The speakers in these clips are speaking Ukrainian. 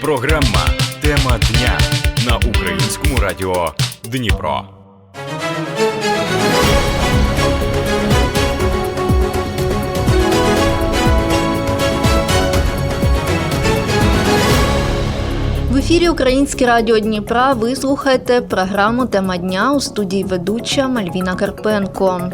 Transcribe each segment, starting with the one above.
Програма Тема дня на українському радіо Дніпро. В ефірі Українське радіо Дніпра ви слухаєте програму Тема дня у студії ведуча Мальвіна Карпенко.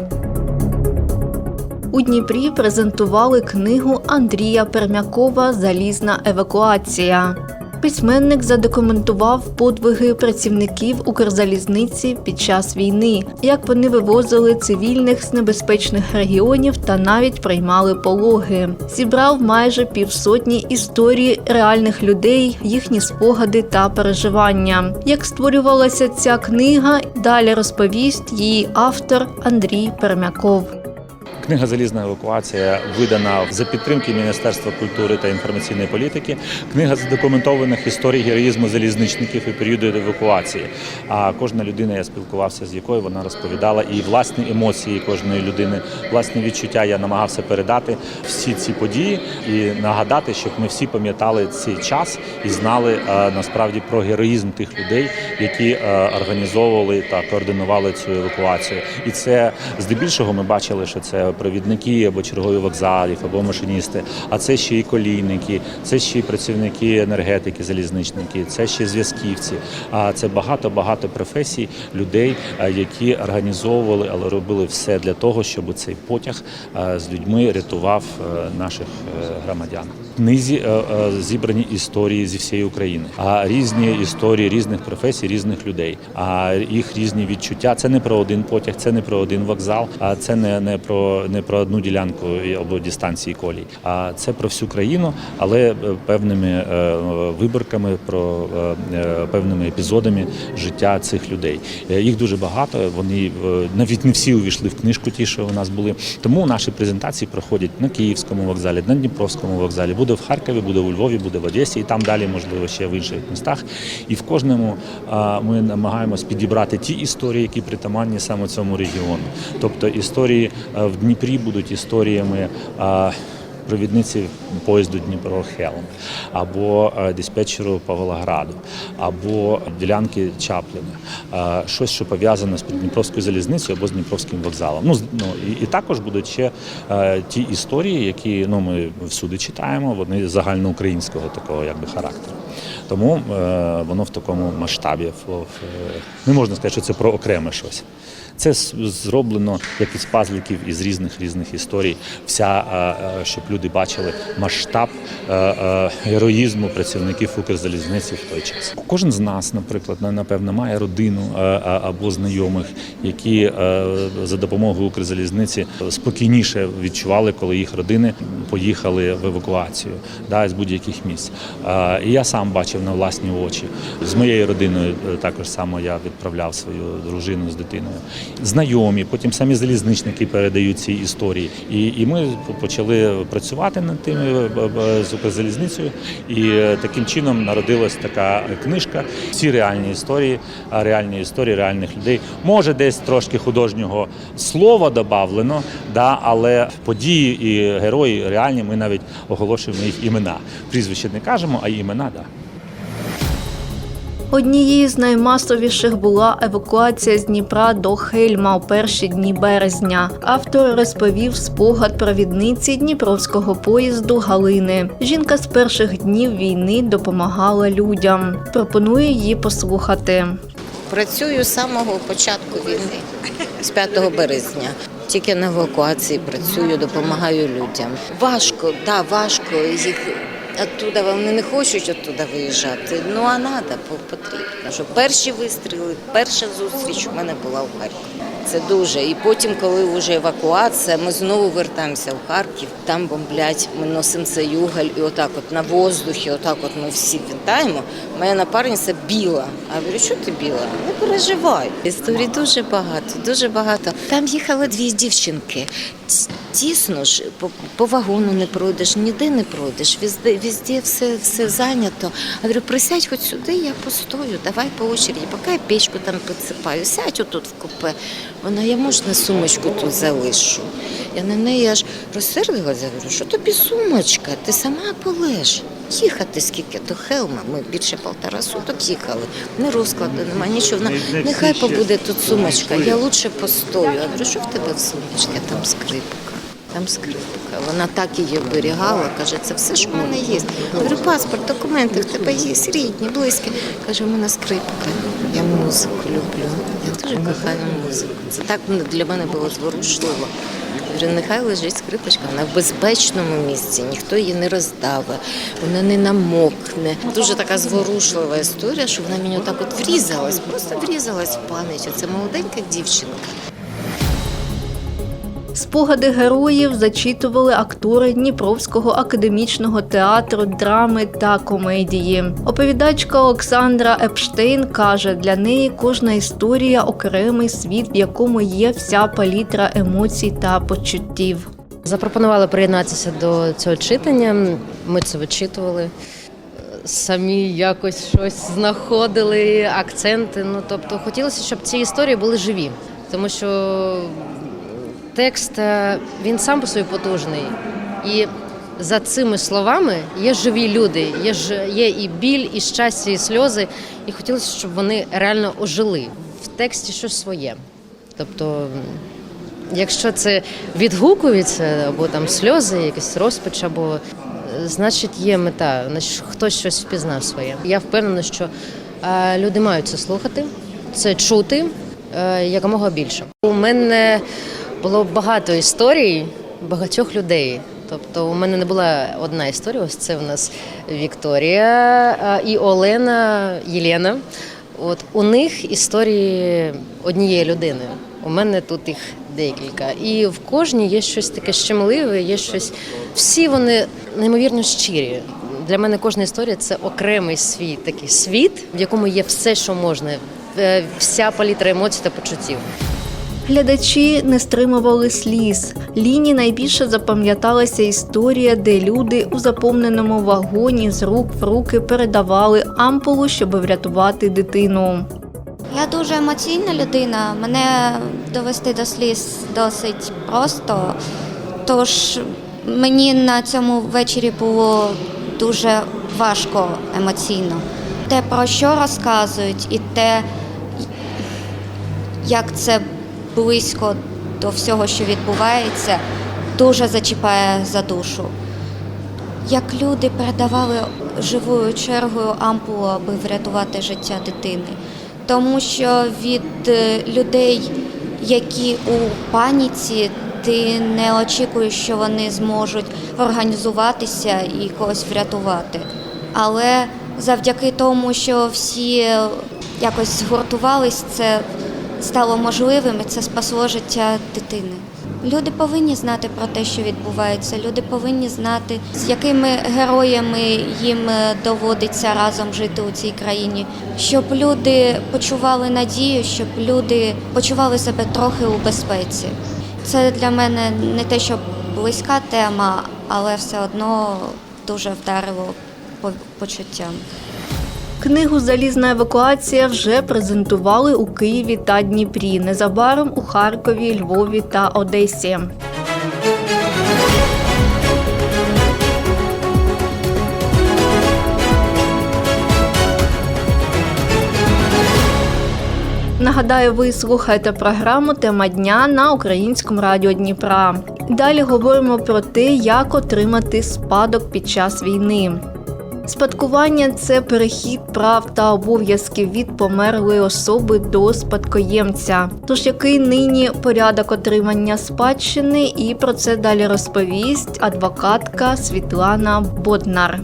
У Дніпрі презентували книгу Андрія Пермякова Залізна евакуація. Письменник задокументував подвиги працівників Укрзалізниці під час війни, як вони вивозили цивільних з небезпечних регіонів та навіть приймали пологи. Зібрав майже півсотні історій реальних людей, їхні спогади та переживання. Як створювалася ця книга, далі розповість її автор Андрій Пермяков. Книга Залізна евакуація видана за підтримки Міністерства культури та інформаційної політики. Книга задокументованих історій героїзму залізничників і періоду евакуації. А кожна людина, я спілкувався з якою вона розповідала і власні емоції кожної людини, власні відчуття. Я намагався передати всі ці події і нагадати, щоб ми всі пам'ятали цей час і знали е, насправді про героїзм тих людей, які е, організовували та координували цю евакуацію. І це здебільшого ми бачили, що це провідники або чергові вокзалів, або машиністи. А це ще і колійники, це ще й працівники енергетики, залізничники, це ще зв'язківці. А це багато багато професій людей, е, які організовували, але робили все для того, щоб цей потяг е, з людьми рятував е, наших громадян. Книзі е, е, зібрані історії зі всієї України, а різні історії різних професій, різних людей, а їх різні відчуття. Це не про один потяг, це не про один вокзал, а це не, не про не про одну ділянку або дистанції колій, а це про всю країну, але е, певними виборками, про певними епізодами життя цих людей. Їх дуже багато. Вони навіть не всі увійшли в книжку, ті, що у нас були. Тому наші презентації проходять на Київському вокзалі, на Дніпровському вокзалі. Буде в Харкові, буде у Львові, буде в Одесі, і там далі, можливо, ще в інших містах. І в кожному ми намагаємось підібрати ті історії, які притаманні саме цьому регіону. Тобто історії в Дніпрі будуть історіями. Провідниці поїзду Дніпро Хелм, або е, диспетчеру Павлограду, або ділянки Чапліна, Е, щось, що пов'язане з Дніпровською залізницею або з Дніпровським вокзалом. Ну, ну і, і також будуть ще е, ті історії, які ну, ми всюди читаємо, вони загальноукраїнського такого якби характеру. Тому е, воно в такому масштабі в- не можна сказати, що це про окреме щось. Це зроблено як із пазликів із різних різних історій. Вся е, е, щоб люди бачили масштаб е, е, героїзму працівників Укрзалізниці в той час. Кожен з нас, наприклад, на- напевно, має родину е, е, або знайомих, які е, за допомогою Укрзалізниці спокійніше відчували, коли їх родини поїхали в евакуацію да, з будь-яких місць. Е, І я сам бачив на власні очі. З моєю родиною е, також само я відправляв свою дружину з дитиною. Знайомі, потім самі залізничники передають ці історії. І, і ми почали працювати над тим е, з Укрзалізницею. І е, таким чином народилась така книжка. Всі реальні історії, реальні історії реальних людей. Може, десь трошки художнього слова додавлено, да, але події і герої реальні. Ми навіть оголошуємо їх імена. Прізвище не кажемо, а імена. Да. Однією з наймасовіших була евакуація з Дніпра до Хельма у перші дні березня. Автор розповів спогад провідниці дніпровського поїзду Галини. Жінка з перших днів війни допомагала людям. Пропоную її послухати. Працюю з самого початку війни, з 5 березня. Тільки на евакуації працюю, допомагаю людям. Важко, да, важко їх. Оттуда вони не хочуть оттуда виїжджати. Ну а треба, потрібно. Що перші вистріли, перша зустріч у мене була у Харкові. Це дуже. І потім, коли вже евакуація, ми знову вертаємося в Харків, там бомблять, ми носимо цей уголь, і отак от на воздухі, отак от ми всі вітаємо. Моя напарниця біла. А я говорю, що ти біла? Не переживай. Історій дуже багато, дуже багато. Там їхали дві дівчинки. Тісно ж, по, по вагону не пройдеш, ніде не пройдеш, везде, везде все, все зайнято. Я говорю, присядь хоч сюди, я постою, давай по очереді, поки я печку там підсипаю, сядь отут в купе. Вона, я можна сумочку тут залишу. Я на неї аж розсердилася, говорю, що тобі сумочка, ти сама полеж. їхати скільки до Хелма. Ми більше полтора суток їхали. Ні розкладу немає, нічого. Вона, Не- не Нехай побуде тут сумочка. Я лучше постою. Я говорю, що в тебе в сумочці? Там скрипка. Там скрипка. Вона так її оберігала. Каже, це все, що в мене є. Я говорю, паспорт, документи в тебе є, рідні, близькі. Каже, у мене скрипка. Я музику люблю. Дуже кохаю музику. Це так для мене було зворушливо. Нехай лежить скрипочка, вона в безпечному місці, ніхто її не роздаве, вона не намокне. Дуже така зворушлива історія, що вона мені так от врізалась, просто врізалась в пам'ять. Це молоденька дівчинка. Спогади героїв зачитували актори Дніпровського академічного театру драми та комедії. Оповідачка Олександра Епштейн каже, для неї кожна історія окремий світ, в якому є вся палітра емоцій та почуттів. Запропонували приєднатися до цього читання. Ми це вичитували. Самі якось щось знаходили, акценти. Ну тобто хотілося, щоб ці історії були живі, тому що текст е, він сам по собі потужний. І за цими словами є живі люди, є ж є і біль, і щастя, і сльози. І хотілося, щоб вони реально ожили в тексті щось своє. Тобто Якщо це відгукується, або там сльози, якийсь розпач, або е, значить є мета, значить хтось щось впізнав своє. Я впевнена, що е, люди мають це слухати, це чути якомога більше. У мене було багато історій багатьох людей. Тобто у мене не була одна історія. Ось це в нас Вікторія і Олена Єлена. От у них історії однієї людини. У мене тут їх декілька. І в кожній є щось таке щемливе, є щось. Всі вони неймовірно щирі. Для мене кожна історія це окремий свій такий світ, в якому є все, що можна, е, вся палітра емоцій та почуттів. Глядачі не стримували сліз. Ліні найбільше запам'яталася історія, де люди у заповненому вагоні з рук в руки передавали ампулу, щоб врятувати дитину. Я дуже емоційна людина. Мене довести до сліз досить просто. Тож мені на цьому вечорі було дуже важко емоційно. Те, про що розказують, і те, як це близько до всього, що відбувається, дуже зачіпає за душу. Як люди передавали живою чергою ампулу, аби врятувати життя дитини. Тому що від е, людей, які у паніці, ти не очікуєш, що вони зможуть організуватися і когось врятувати. Але завдяки тому, що всі якось згуртувались, це стало можливим і це спасло життя дитини. Люди повинні знати про те, що відбувається. Люди повинні знати, з якими героями їм е, доводиться разом жити у цій країні, щоб люди почували надію, щоб люди почували себе трохи у безпеці. Це для мене не те, що близька тема, але все одно дуже вдарило по почуттям. Книгу Залізна евакуація вже презентували у Києві та Дніпрі. Незабаром у Харкові, Львові та Одесі. Нагадаю, ви слухаєте програму Тема дня на українському радіо Дніпра. Далі говоримо про те, як отримати спадок під час війни. Спадкування це перехід прав та обов'язків від померлої особи до спадкоємця. Тож який нині порядок отримання спадщини, і про це далі розповість адвокатка Світлана Боднар.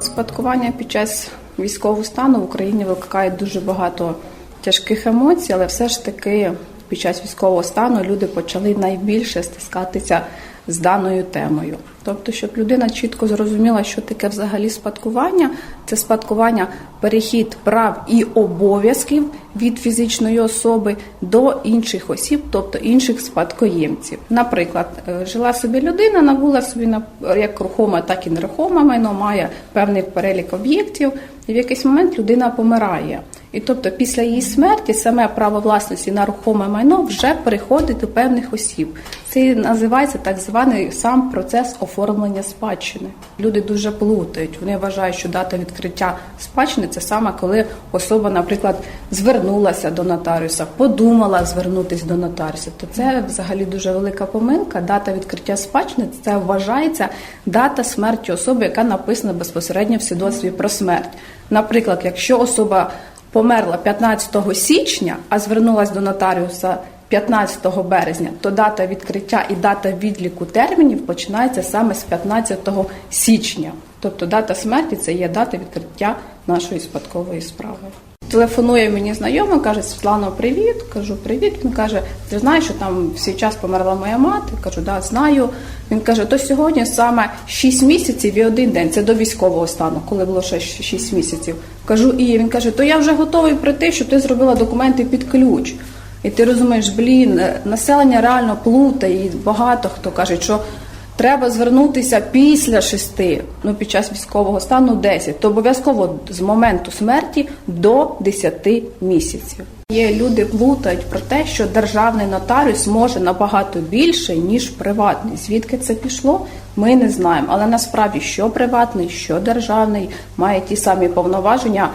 Спадкування під час військового стану в Україні викликає дуже багато тяжких емоцій, але все ж таки під час військового стану люди почали найбільше стискатися з даною темою. Тобто, щоб людина чітко зрозуміла, що таке взагалі спадкування, це спадкування перехід прав і обов'язків від фізичної особи до інших осіб, тобто інших спадкоємців. Наприклад, е, жила собі людина, набула собі на- як рухоме, так і нерухоме майно, має певний перелік об'єктів, і в якийсь момент людина помирає. І тобто після її смерті саме право власності на рухоме майно вже переходить до певних осіб. Це називається так званий сам процес оформлення спадщини. Люди дуже плутають. Вони вважають, що дата відкриття спадщини це саме коли особа, наприклад, звернулася до нотаріуса, подумала звернутися до нотаріуса. То це взагалі дуже велика помилка. Дата відкриття спадщини це вважається дата смерті особи, яка написана безпосередньо в свідоцтві про смерть. Наприклад, якщо особа померла 15 січня, а звернулася до нотаріуса 15 березня, то дата відкриття і дата відліку термінів починається саме з 15 січня. Тобто дата смерті це є дата відкриття нашої спадкової справи. Телефонує мені знайома, каже: Світлано, привіт. Кажу, привіт. Він каже: Ти знаєш, що там в свій час померла моя мати? Кажу, да, знаю. Він каже: то сьогодні саме 6 місяців і один день. Це до військового стану, коли було ще 6 місяців. Кажу, і він каже: То я вже готовий прийти, що ти зробила документи під ключ. І ти розумієш, блін, е, населення реально плутає, і багато хто каже, що треба звернутися після шести, ну під час військового стану 10, то обов'язково з моменту смерті до 10 місяців. Є люди плутають про те, що державний нотаріус може набагато більше ніж приватний. Звідки це пішло? Ми не знаємо. Але насправді що приватний, що державний має ті самі повноваження.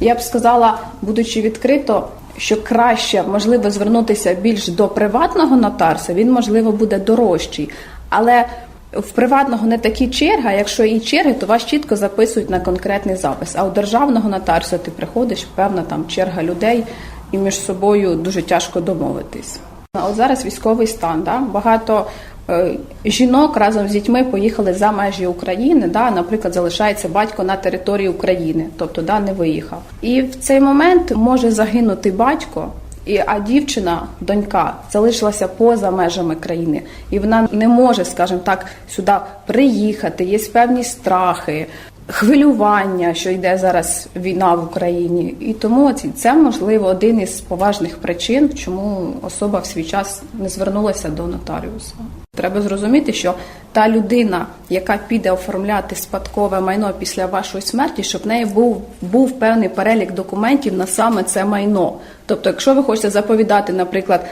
Я б сказала, будучи відкрито, що краще можливо звернутися більш до приватного нотаріуса, він можливо буде дорожчий. Але в приватного не такі черги, а якщо і черги, то вас чітко записують на конкретний запис. А у державного нотаріуса ти приходиш, певна там черга людей, і між собою дуже тяжко домовитись. От зараз військовий стан. Да? Багато е, жінок разом з дітьми поїхали за межі України. Да? Наприклад, залишається батько на території України, тобто да, не виїхав. І в цей момент може загинути батько. І а дівчина, донька, залишилася поза межами країни, і вона не може, скажімо так, сюди приїхати. Є певні страхи, хвилювання, що йде зараз війна в Україні, і тому це можливо один із поважних причин, чому особа в свій час не звернулася до нотаріуса. Треба зрозуміти, що та людина, яка піде оформляти спадкове майно після вашої смерті, щоб в неї був, був певний перелік документів на саме це майно. Тобто, якщо ви хочете заповідати, наприклад,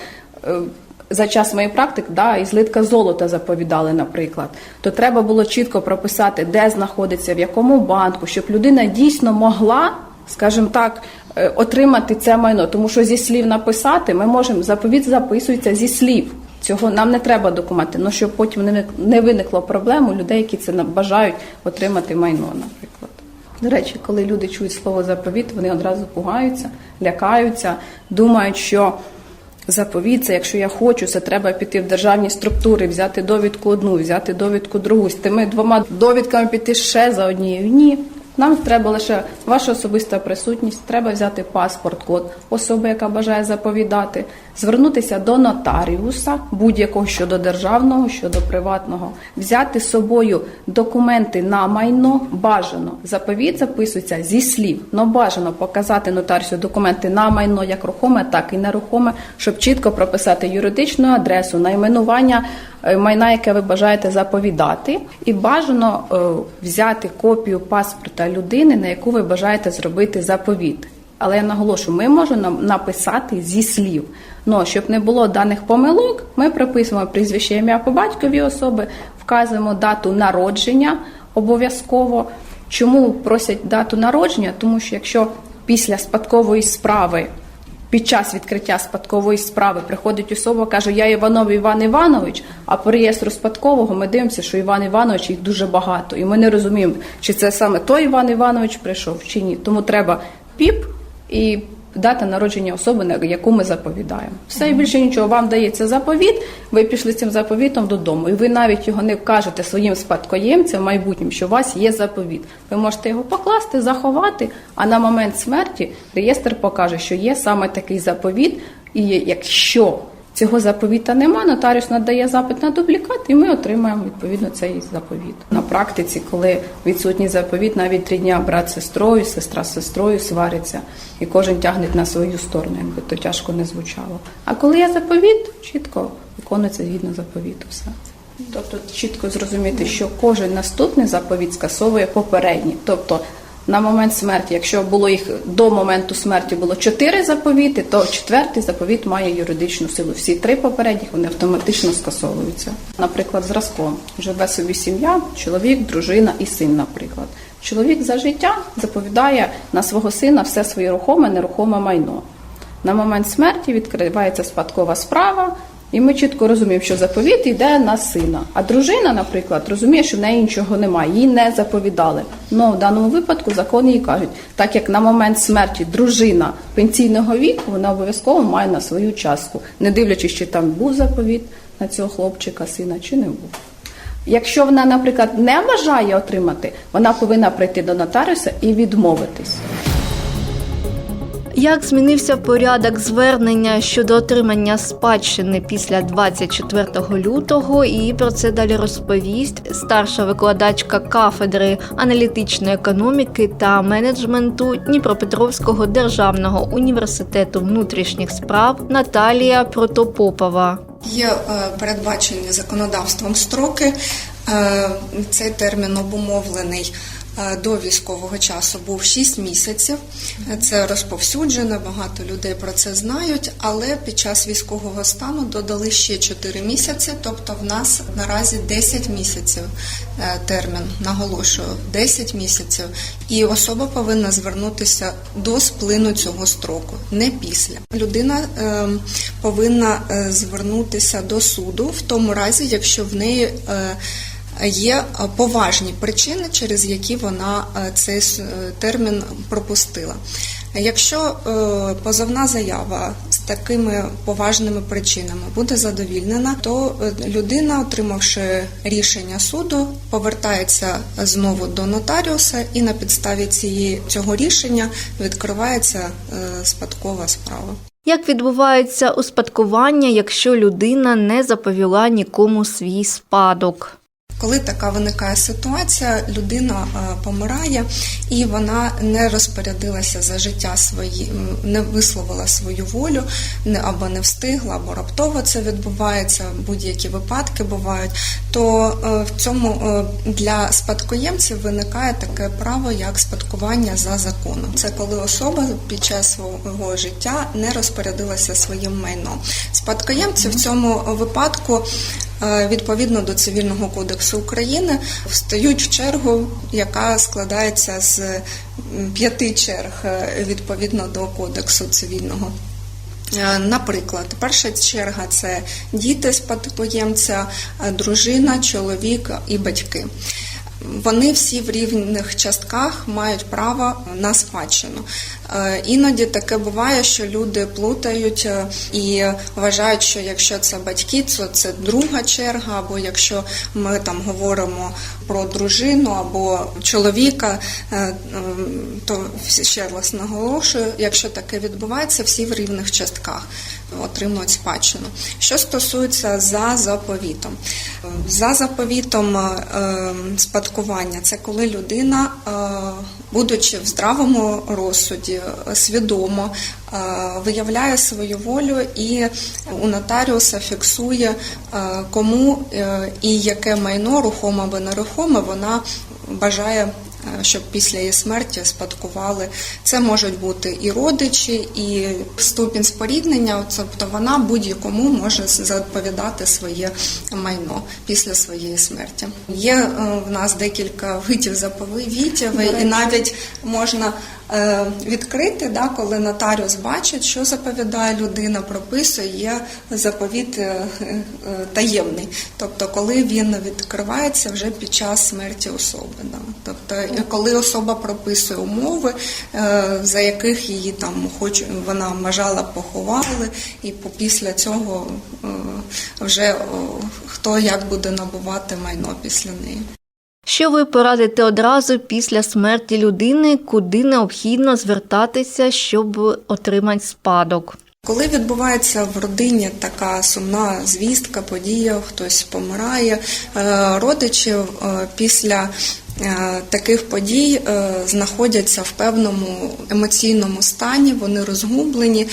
е, за час моєї практики, да, і злитка золота заповідали, наприклад, то треба було чітко прописати, де знаходиться, в якому банку, щоб людина дійсно могла, скажімо так, е, отримати це майно. Тому що зі слів написати ми можемо заповідь записується зі слів. Цього нам не треба документи, ну щоб потім не виникло проблем у людей, які це бажають отримати майно, наприклад. До речі, коли люди чують слово заповіт, вони одразу пугаються, лякаються, думають, що заповіт це якщо я хочу, це треба піти в державні структури, взяти довідку одну, взяти довідку другу, з тими двома довідками піти ще за однією. Ні. Нам треба лише ваша особиста присутність, треба взяти паспорт, код особи, яка бажає заповідати, звернутися до нотаріуса будь-якого щодо державного, щодо приватного, взяти з собою документи на майно бажано. Заповіт записується зі слів, но бажано показати нотаріусу документи на майно як рухоме, так і нерухоме, щоб чітко прописати юридичну адресу, найменування е, майна, яке ви бажаєте заповідати, і бажано е, взяти копію паспорта людини, на яку ви бажаєте зробити заповіт. Але я наголошую, ми можемо написати зі слів. Но щоб не було даних помилок, ми прописуємо прізвище ім'я по батькові особи, вказуємо дату народження обов'язково. Чому просять дату народження? Тому що якщо після спадкової справи під час відкриття спадкової справи приходить особа, каже, я Іванов Іван Іванович, а по реєстру спадкового ми дивимося, що Іван Іванович їх дуже багато. І ми не розуміємо, чи це саме той Іван Іванович прийшов, чи ні. Тому треба піп і дата народження особи, на яку ми заповідаємо. Все і більше нічого. Вам дається заповіт, ви пішли цим заповітом додому, і ви навіть його не кажете своїм спадкоємцям майбутнім, що у вас є заповіт. Ви можете його покласти, заховати, а на момент смерті реєстр покаже, що є саме такий заповіт, і якщо цього заповіта нема, нотаріус надає запит на дублікат, і ми отримаємо відповідно цей заповіт. На практиці, коли відсутній заповіт, навіть три дня брат сестрою, сестра з сестрою свариться, і кожен тягне на свою сторону, якби то тяжко не звучало. А коли є заповіт, чітко виконується згідно заповіту все. Тобто чітко зрозуміти, що кожен наступний заповіт скасовує попередній. Тобто На момент смерті, якщо було їх до моменту смерті було чотири заповіти, то четвертий заповіт має юридичну силу. Всі три попередніх вони автоматично скасовуються. Наприклад, зразком живе собі сім'я, чоловік, дружина і син, наприклад. Чоловік за життя заповідає на свого сина все своє рухоме, нерухоме майно. На момент смерті відкривається спадкова справа, і ми чітко розуміємо, що заповіт йде на сина. А дружина, наприклад, розуміє, що в неї нічого немає, їй не заповідали. Ну в даному випадку закони їй кажуть, так як на момент смерті дружина пенсійного віку, вона обов'язково має на свою частку, не дивлячись, чи там був заповіт на цього хлопчика, сина, чи не був. Якщо вона, наприклад, не бажає отримати, вона повинна прийти до нотаріуса і відмовитись. Як змінився порядок звернення щодо отримання спадщини після 24 лютого, і про це далі розповість старша викладачка кафедри аналітичної економіки та менеджменту Дніпропетровського державного університету внутрішніх справ Наталія Протопопова. Є е, передбачені законодавством строки. Е, Цей термін обумовлений до військового часу був 6 місяців. Е, Це розповсюджено, багато людей про це знають, але під час військового стану додали ще 4 місяці, тобто в нас наразі 10 місяців е, термін, наголошую, 10 місяців. І особа повинна звернутися до сплину цього строку, не після. Людина е, повинна е, звернутися до суду в тому разі, якщо в неї е, є е, поважні причини, через які вона е, цей е, термін пропустила. Якщо позовна заява з такими поважними причинами буде задовільнена, то людина, отримавши рішення суду, повертається знову до нотаріуса, і на підставі цієї цього рішення відкривається спадкова справа. Як відбувається успадкування, якщо людина не заповіла нікому свій спадок? Коли така виникає ситуація, людина е, помирає і вона не розпорядилася за життя свої, не висловила свою волю, не або не встигла, або раптово це відбувається. Будь-які випадки бувають. То е, в цьому е, для спадкоємців виникає таке право, як спадкування за законом. Це коли особа під час свого життя не розпорядилася своїм майном. Спадкоємці в цьому випадку відповідно до цивільного кодексу України встають в чергу, яка складається з п'яти черг е, відповідно до кодексу цивільного. Е, Наприклад, перша черга це діти спадкоємця, е, дружина, чоловік і батьки. Вони всі в рівних частках мають право на спадщину. Е, Іноді таке буває, що люди плутають е, і вважають, що якщо це батьки, то це друга черга, або якщо ми там говоримо про дружину або чоловіка, е, то ще раз наголошую, якщо таке відбувається, всі в рівних частках отримують спадщину. Що стосується за заповітом, Е, за заповітом е, спадкування, це коли людина, будучи в здравому розсуді, свідомо виявляє свою волю і у нотаріуса фіксує, е, кому е, і яке майно, рухоме або нерухоме, вона бажає е, щоб після її смерті спадкували. Це можуть бути і родичі, і ступінь споріднення. Тобто вона будь-якому може заповідати своє майно після своєї смерті. Є е, в нас декілька видів заповітів, і навіть можна е, відкрити, да, коли нотаріус бачить, що заповідає людина, прописує, є заповіт е, е, таємний. Тобто, коли він відкривається вже під час смерті особи. Да. Тобто, коли особа прописує умови, е, за яких її там хоч вона бажала поховали, і після цього е, вже хто як буде набувати майно після неї. Що ви порадите одразу після смерті людини, куди необхідно звертатися, щоб отримати спадок? Коли відбувається в родині така сумна звістка, подія, хтось помирає, е, родичі е, після таких подій е, знаходяться в певному емоційному стані, вони розгублені,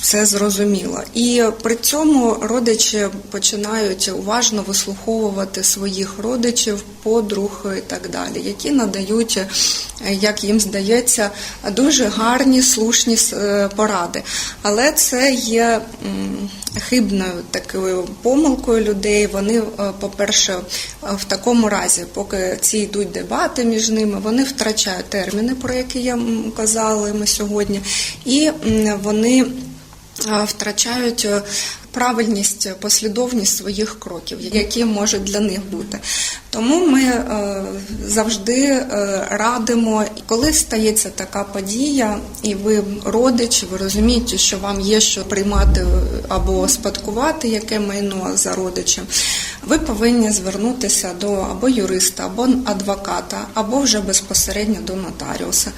все зрозуміло. І при цьому родичі починають уважно вислуховувати своїх родичів, подруг і так далі, які надають, е, як їм здається, дуже гарні, слушні е, поради. Але це є хибною такою помилкою людей. Вони, е, по-перше, е, в такому разі, поки ці йдуть дебати між ними, вони втрачають терміни, про які я казала ми сьогодні, і вони втрачають е, правильність, послідовність своїх кроків, які можуть для них бути. Тому ми е, завжди е, радимо, коли стається така подія, і ви родич, ви розумієте, що вам є що приймати або спадкувати яке майно за родичем, ви повинні звернутися до або юриста, або адвоката, або вже безпосередньо до нотаріуса.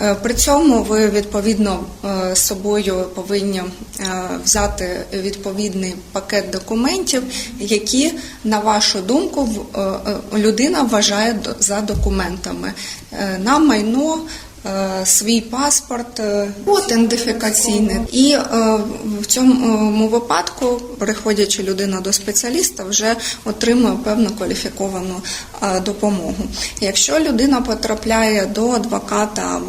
Е, При цьому ви відповідно е, з собою повинні е, взяти відповідний пакет документів, які, на вашу думку, людина вважає за документами на майно. Е, Свій паспорт, е, ідентифікаційний, і е, в цьому випадку, приходячи людина до спеціаліста, вже отримує певну кваліфіковану е, допомогу. Якщо людина потрапляє до адвоката,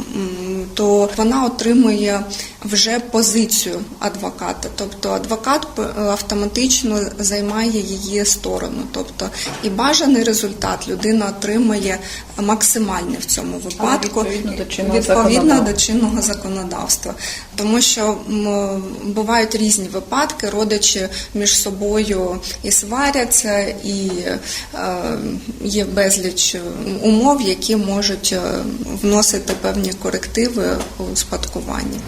то вона отримує вже позицію адвоката, тобто адвокат автоматично займає її сторону. Тобто і бажаний результат людина отримує максимальний в цьому випадку відповідно до відповідно до чинного законодавства, тому що бувають різні випадки, родичі між собою і сваряться, і е, є безліч умов, які можуть е, вносити певні корективи у спадкуванні.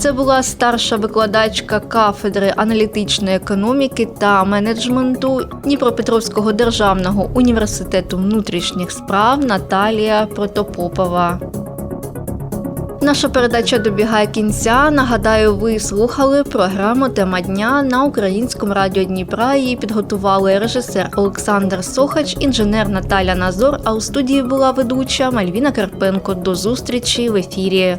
Це була старша викладачка кафедри аналітичної економіки та менеджменту Дніпропетровського державного університету внутрішніх справ Наталія Протопопова. Наша передача добігає кінця. Нагадаю, ви слухали програму Тема дня на українському радіо Дніпра. Її підготували режисер Олександр Сохач, інженер Наталя Назор. А у студії була ведуча Мальвіна Карпенко. До зустрічі в ефірі.